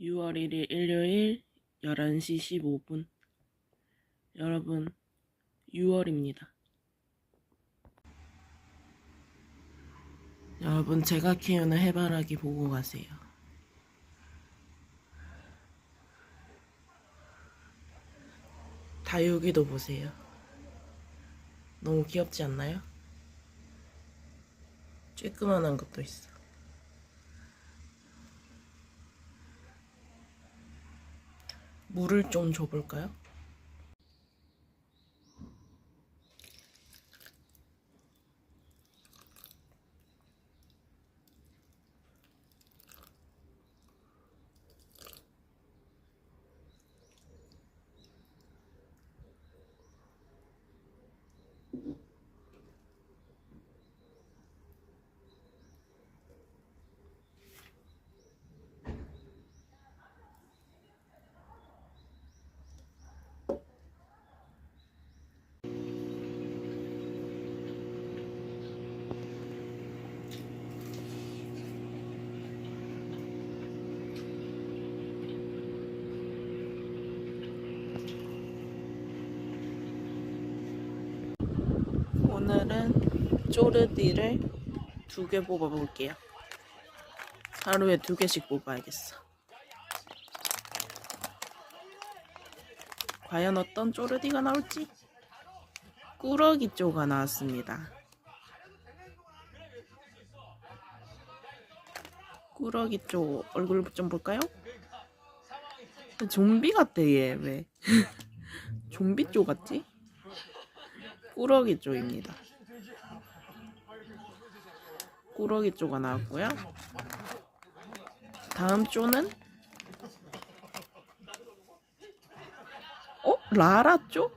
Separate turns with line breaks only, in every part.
6월 1일 일요일 11시 15분. 여러분, 6월입니다. 여러분, 제가 키우는 해바라기 보고 가세요. 다육이도 보세요. 너무 귀엽지 않나요? 쬐끄만한 것도 있어. 물을 좀 줘볼까요? 오늘은 쪼르디를 두 개 뽑아볼게요. 하루에 두 개씩 뽑아야겠어. 과연 어떤 쪼르디가 나올지? 꾸러기 쪼가 나왔습니다. 꾸러기 쪼 얼굴 좀 볼까요? 좀비 같대 얘 왜? 좀비 쪼 같지? 꾸러기 쪼입니다. 꾸러기 쪼가 나왔고요. 다음 쪼는 어? 라라 쪼?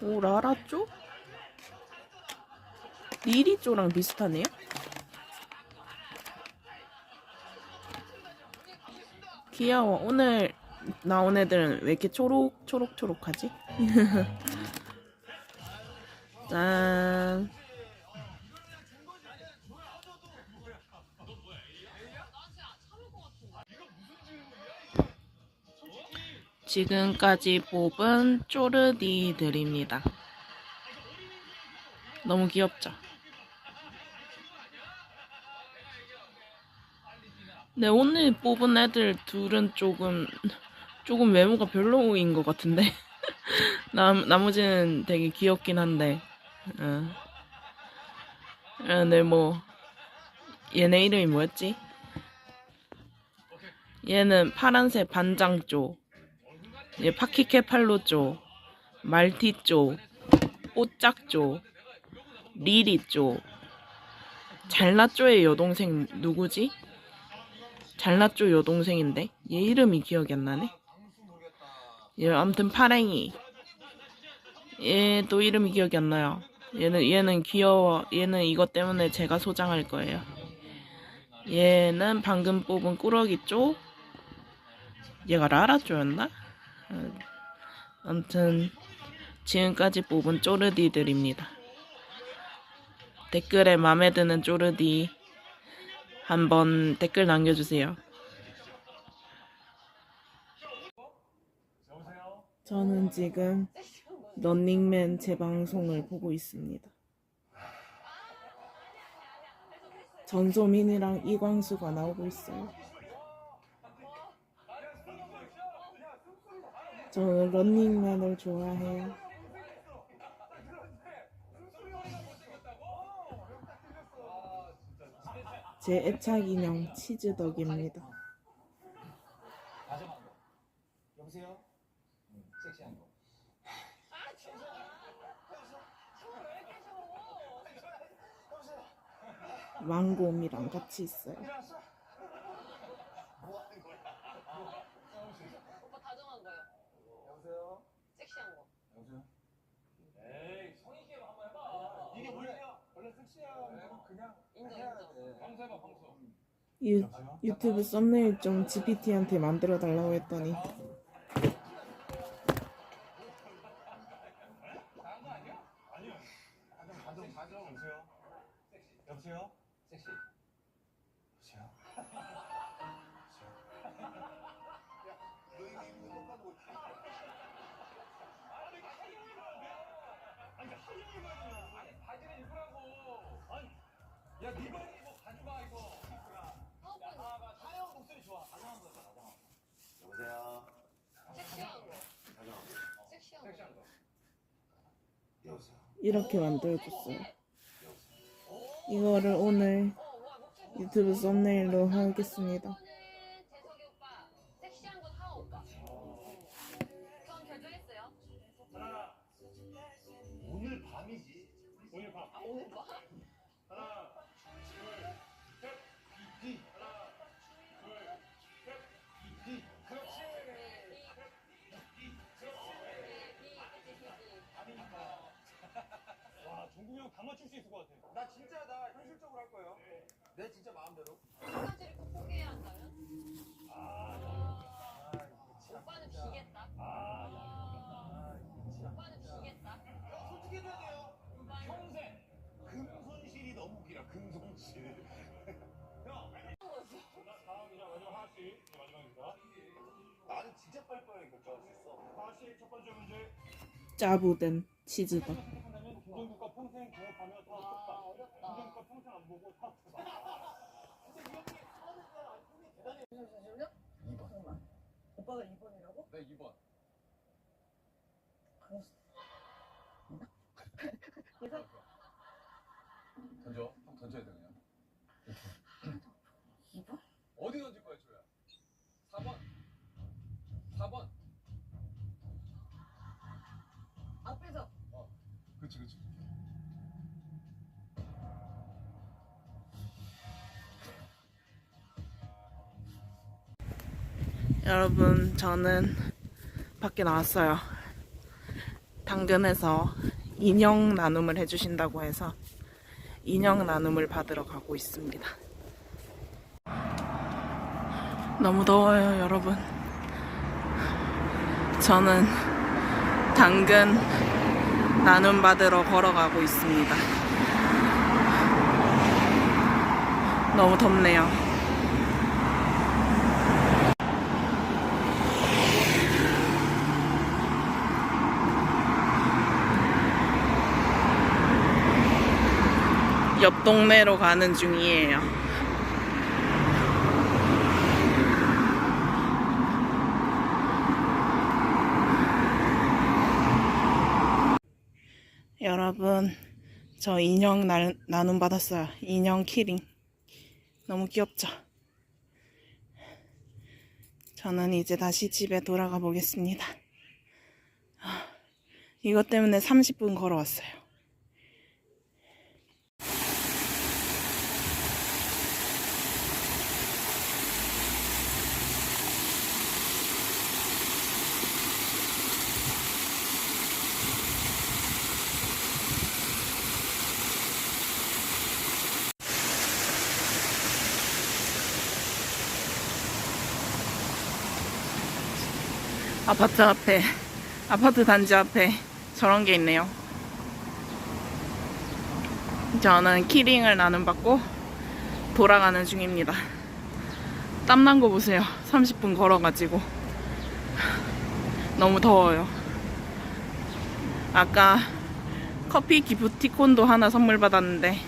오 라라 쪼? 리리 쪼랑 비슷하네요. 귀여워. 오늘 나온 애들은 왜 이렇게 초록 초록 초록하지? 짠. 지금까지 뽑은 쪼르디들입니다. 너무 귀엽죠? 네, 오늘 뽑은 애들 둘은 조금, 조금 외모가 별로인 것 같은데. 남, 나머지는 되게 귀엽긴 한데. 어. 아, 네, 뭐. 얘네 이름이 뭐였지? 얘는 파란색 반장쪼. 얘 파키케팔로쪼. 말티쪼. 뽀짝쪼. 리리쪼. 잘나쪼의 여동생 누구지? 잘났죠 여동생인데 얘 이름이 기억이 안 나네 얘 아무튼 파랭이 얘도 이름이 기억이 안 나요 얘는 얘는 귀여워 얘는 이것 때문에 제가 소장할 거예요 얘는 방금 뽑은 꾸러기 쪽 얘가 라라 쪼였나? 어, 아무튼 지금까지 뽑은 쪼르디들입니다 댓글에 맘에 드는 쪼르디 한번 댓글 남겨주세요. 저는 지금 런닝맨 재방송을 보고 있습니다. 전소민이랑 이광수가 나오고 있어요. 저는 런닝맨을 좋아해요. 제 애착 인형 치즈덕입니다.
마지막 거. 여보세요? 응, 섹시한 거.
왕곰이랑 같이 있어요.
오빠 다정한 거요.
여보세요?
섹시한 거.
여보세요? 에이, 성의 있게 한번 해봐. 이게 원래 원래 섹시한 그냥
인정,
해야
인정.
돼. 방수 해봐, 방수.
유, 유튜브 썸네일 좀 GPT한테 만들어 달라고 했더니
가정 가정 가정 여보세요? 여보세요? 아니 하영이 말이야. 아니 바지를 입으라고. 아니 야 니가 입어 가지마 이거. 아, 하영 목소리 좋아. 가져간 거다.
여보세요.
섹시한 거. 섹시한 거.
섹시한 거.
이렇게 만들어줬어요. 이거를 오늘 유튜브 썸네일로 하겠습니다.
밤이지.
오늘 봐.
아, 오늘 봐.
하나. 둘. 셋. 이. 하나. 둘. 셋. 이. 그렇지. 와, 종국이 형다 맞출 수 있을 것 같아. 나 진짜 나 현실적으로 할 거예요. 내 진짜 마음대로.
한 가지를 꼭 포기해야 한다면?
아,
오빠는 비겠다.
아,
오빠는 비겠다.
솔직히 해줘야 돼요.
평생.
금손실이 너무 길어. 금손실.
다음이자 마지막 하나씩. 이제 마지막입니다.
나는 진짜 빨리빨리 결정할 수 있어.
하나씩 첫 번째 문제.
짜부된 치즈다.
선택한다면 김정국과 평생 동업하며
와,
사업했다.
어렵다.
김정국과 평생 안 보고 사업했다.
잠시만요. 2번. 잠깐만. 오빠가 2번이라고?
네, 2번.
던져. 형 던져야 돼 그냥.
2번?
어디 던질 거야, 조야? 4번. 4번.
앞에서
그렇지, 그렇지.
여러분, 저는 밖에 나왔어요. 당근에서 인형 나눔을 해주신다고 해서 인형 나눔을 받으러 가고 있습니다. 너무 더워요, 여러분. 저는 당근 나눔 받으러 걸어가고 있습니다. 너무 덥네요. 옆 동네로 가는 중이에요. 여러분, 저 인형 나, 나눔 받았어요. 인형 키링. 너무 귀엽죠? 저는 이제 다시 집에 돌아가 보겠습니다. 아, 이것 때문에 30분 걸어왔어요. 아파트 앞에, 아파트 단지 앞에 저런 게 있네요. 저는 키링을 나눔받고 돌아가는 중입니다. 땀난 거 보세요. 30분 걸어가지고. 너무 더워요. 아까 커피 기프티콘도 하나 선물 받았는데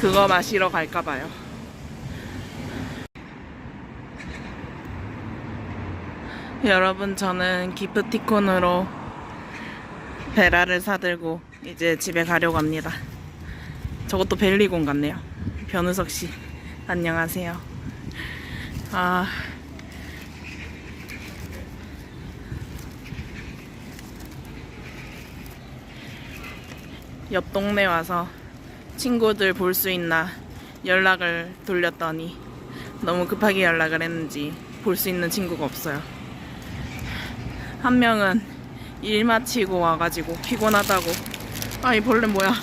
그거 마시러 갈까봐요. 여러분 저는 기프티콘으로 베라를 사들고 이제 집에 가려고 합니다. 저것도 벨리곤 같네요. 변우석 씨 안녕하세요. 아 옆 동네 와서 친구들 볼 수 있나 연락을 돌렸더니 너무 급하게 연락을 했는지 볼 수 있는 친구가 없어요. 한 명은 일 마치고 와가지고 피곤하다고. 아 이 벌레 뭐야?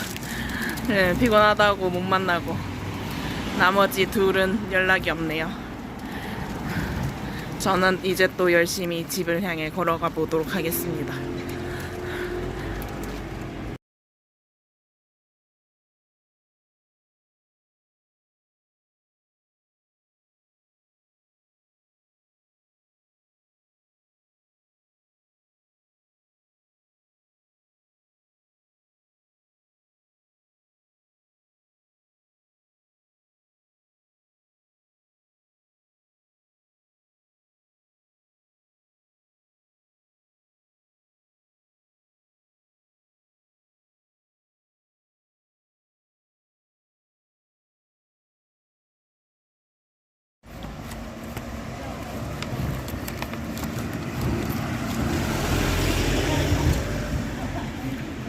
네, 피곤하다고 못 만나고. 나머지 둘은 연락이 없네요. 저는 이제 또 열심히 집을 향해 걸어가 보도록 하겠습니다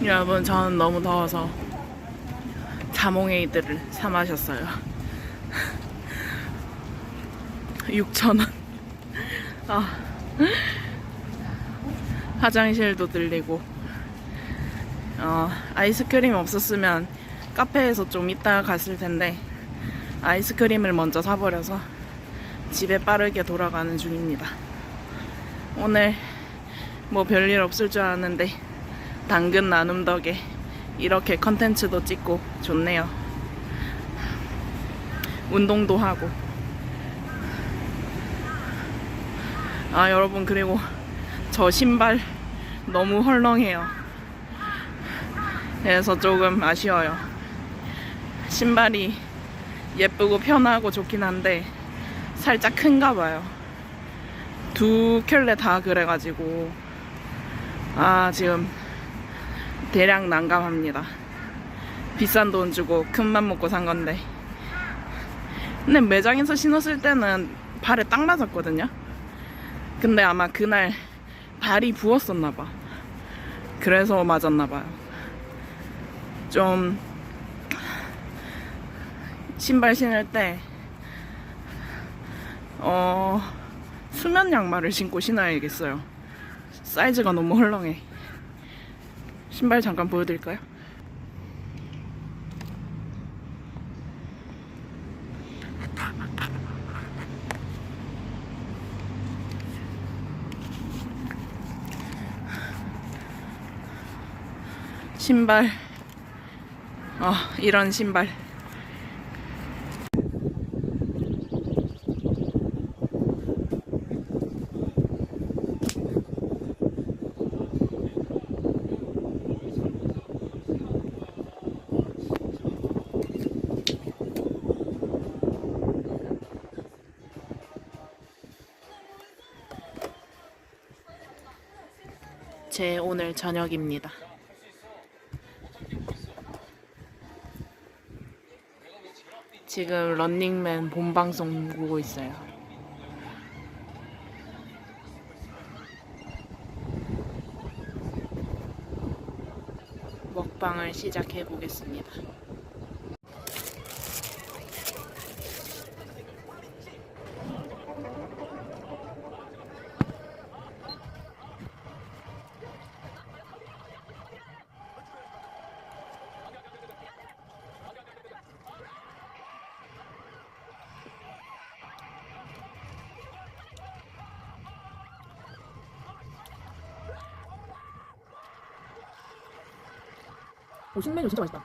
여러분 저는 너무 더워서 자몽에이드를 사 마셨어요. 6,000원. 아, 화장실도 들리고. 어, 아이스크림 없었으면 카페에서 좀 이따 갔을 텐데 아이스크림을 먼저 사버려서 집에 빠르게 돌아가는 중입니다. 오늘 뭐 별일 없을 줄 알았는데 당근 나눔 덕에 이렇게 컨텐츠도 찍고 좋네요. 운동도 하고. 아, 여러분, 그리고 저 신발 너무 헐렁해요. 그래서 조금 아쉬워요. 신발이 예쁘고 편하고 좋긴 한데 살짝 큰가 봐요. 두 켤레 다 그래가지고 아 지금 대량 난감합니다. 비싼 돈 주고 큰맘 먹고 산 건데 근데 매장에서 신었을 때는 발에 딱 맞았거든요. 근데 아마 그날 발이 부었었나 봐. 그래서 맞았나 봐요. 좀 신발 신을 때 어, 수면 양말을 신고 신어야겠어요. 사이즈가 너무 헐렁해. 신발 잠깐 보여드릴까요? 신발. 어, 이런 신발. 제 오늘 저녁입니다. 지금 런닝맨 본방송 보고 있어요. 먹방을 시작해 보겠습니다. 신메뉴 진짜 맛있다.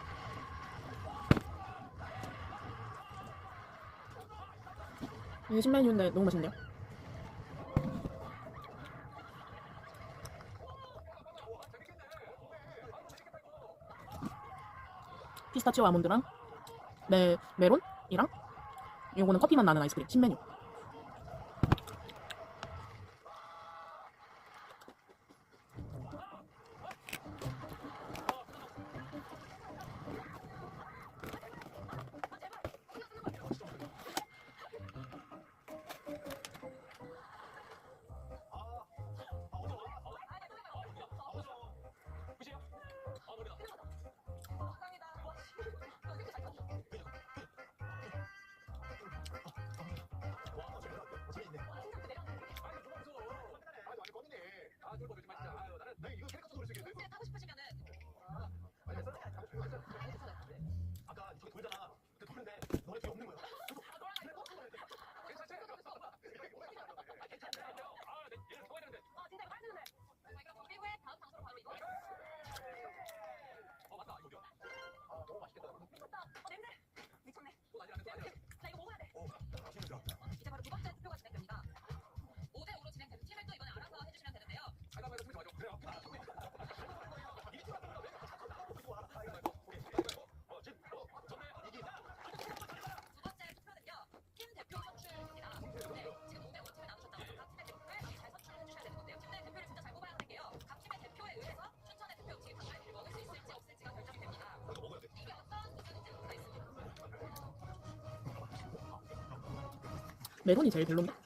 이게 신메뉴인데 너무 맛있는데요? 피스타치오 아몬드랑 메, 메론이랑 요거는 커피만 나는 아이스크림 신메뉴 메론이 제일 별론데?